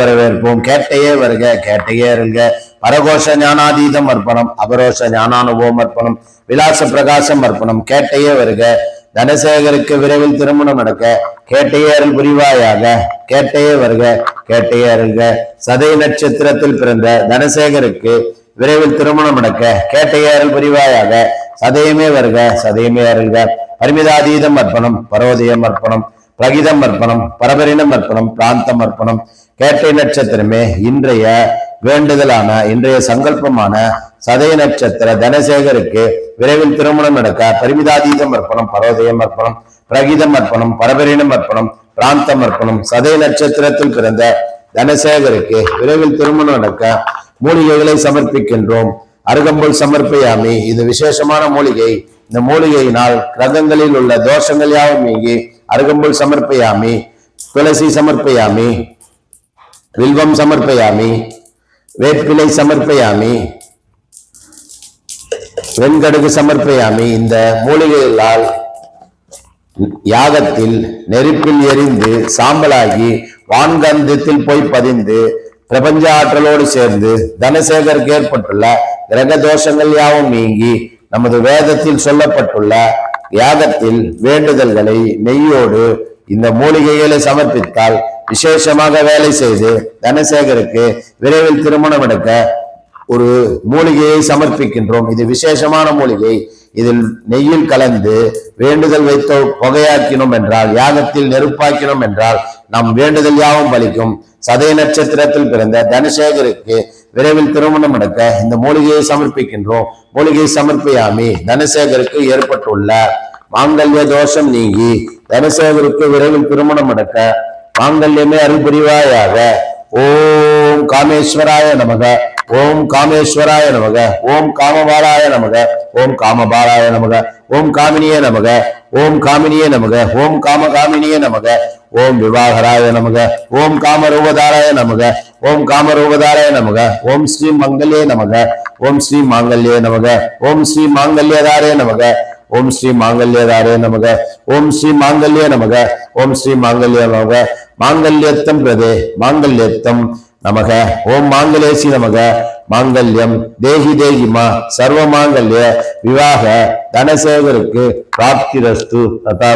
வரவேற்போம் கேட்டையே வருக கேட்டையே இருங்க. பரகோஷ ஞானாதீதம் அர்ப்பணம் அபரோஷ ஞானானுபவம் அர்ப்பணம் விலாச பிரகாசம் அர்ப்பணம் கேட்டையே வருக. தனசேகருக்கு விரைவில் திருமணம் நடக்க கேட்டையே அருள் புரிவாயாக கேட்டையே வருக கேட்டையே அருள்க சதை நட்சத்திரத்தில் பிறந்த தனசேகருக்கு விரைவில் திருமணம் நடக்க கேட்டையே அருள் புரிவாயாக சதயமே வருக சதயமே அருள்க. பரிமிதாதீதம் அர்ப்பணம் பரோதயம் அர்ப்பணம் பிரகிதம் அர்ப்பணம் பரபரினம் அர்ப்பணம் பிராந்தம் அர்ப்பணம். கேட்டை நட்சத்திரமே இன்றைய வேண்டுதலான இன்றைய சங்கல்பமான சதய நட்சத்திர தனசேகருக்கு விரைவில் திருமணம் நடக்க பரிமிதாதீதம் அர்ப்பணம் பரோதயம் அர்ப்பணம் பிரகிதம் அர்ப்பணம் பரபரினம் அர்ப்பணம் பிராந்தம் அர்ப்பணம் சதய நட்சத்திரத்தில் பிறந்த தனசேகருக்கு விரைவில் திருமணம் நடக்க மூலிகைகளை சமர்ப்பிக்கின்றோம். அருகம்புல் சமர்ப்பியாமி இது விசேஷமான மூலிகை. இந்த மூலிகையினால் கிரகங்களில் உள்ள தோஷங்கள் யாவும் நீங்கி அருகம்புல் சமர்ப்பயாமி துளசி சமர்ப்பயாமி வில்வம் சமர்ப்பயாமி வேப்பிலை சமர்ப்பயாமி வெண்கடுகு சமர்ப்பயாமி இந்த மூலிகைகளால் யாகத்தில் நெருப்பில் எரிந்து சாம்பலாகி வான்கந்தத்தில் போய் பதிந்து பிரபஞ்ச ஆற்றலோடு சேர்ந்து தனசேகருக்கு ஏற்பட்டுள்ள கிரக தோஷங்கள் யாவும் நீங்கி நமது வேதத்தில் சொல்லப்பட்டுள்ள யாகத்தில் வேண்டுதல்களை நெய்யோடு இந்த மூலிகைகளை சமர்ப்பித்தால் விசேஷமாக வேலை செய்து தனசேகருக்கு விரைவில் திருமணம் எடுக்க ஒரு மூலிகையை சமர்ப்பிக்கின்றோம். இது விசேஷமான மூலிகை. இதில் நெய்யில் கலந்து வேண்டுதல் வைத்தோ புகையாக்கினோம் என்றால் யாகத்தில் நெருப்பாக்கினோம் என்றால் நம் வேண்டுதல் யாவும் பலிக்கும். சதய நட்சத்திரத்தில் பிறந்த தனசேகருக்கு விரைவில் திருமணம் நடக்க இந்த மூலிகையை சமர்ப்பிக்கின்றோம். மூலிகை சமர்ப்பியாமி தனசேகருக்கு ஏற்பட்டுள்ள மாங்கல்ய தோஷம் நீங்கி தனசேகருக்கு விரைவில் திருமணம் நடக்க மாங்கல்யமே அறிபுரிவாயாக ஓம் காமேஸ்வராய நமக. ஓம் காமேஸ்வராய நமக. ஓம் காமபாலாய நமக. ஓம் காமபாலாய நமக. ஓம் காமினிய நமக. ஓம் காமினியே நமக ஓம் காம காமினியே நமக ஓம் விவாகராய நமக ஓம் காமரூபதாராய நமக ஓம் காமரூபதாராய நமக ஓம் ஸ்ரீ மங்கல்யே நமக ஓம் ஸ்ரீ மாங்கல்யே நமக ஓம் ஸ்ரீ மாங்கல்யதாரே நமக ஓம் ஸ்ரீ மாங்கல்யதாரே நமக ஓம் ஸ்ரீ மாங்கல்ய நமக ஓம் ஸ்ரீ மாங்கல்ய நமக மாங்கல்யத்தம் பிரதே மாங்கல்யத்தம் நமக. ஓம் மாங்கலேசி நமக. மாங்கல்யம் தேகி தேகிமா சர்வ மாங்கல்ய விவாக தனசேகருக்கு பிராப்திரஸ்து ததா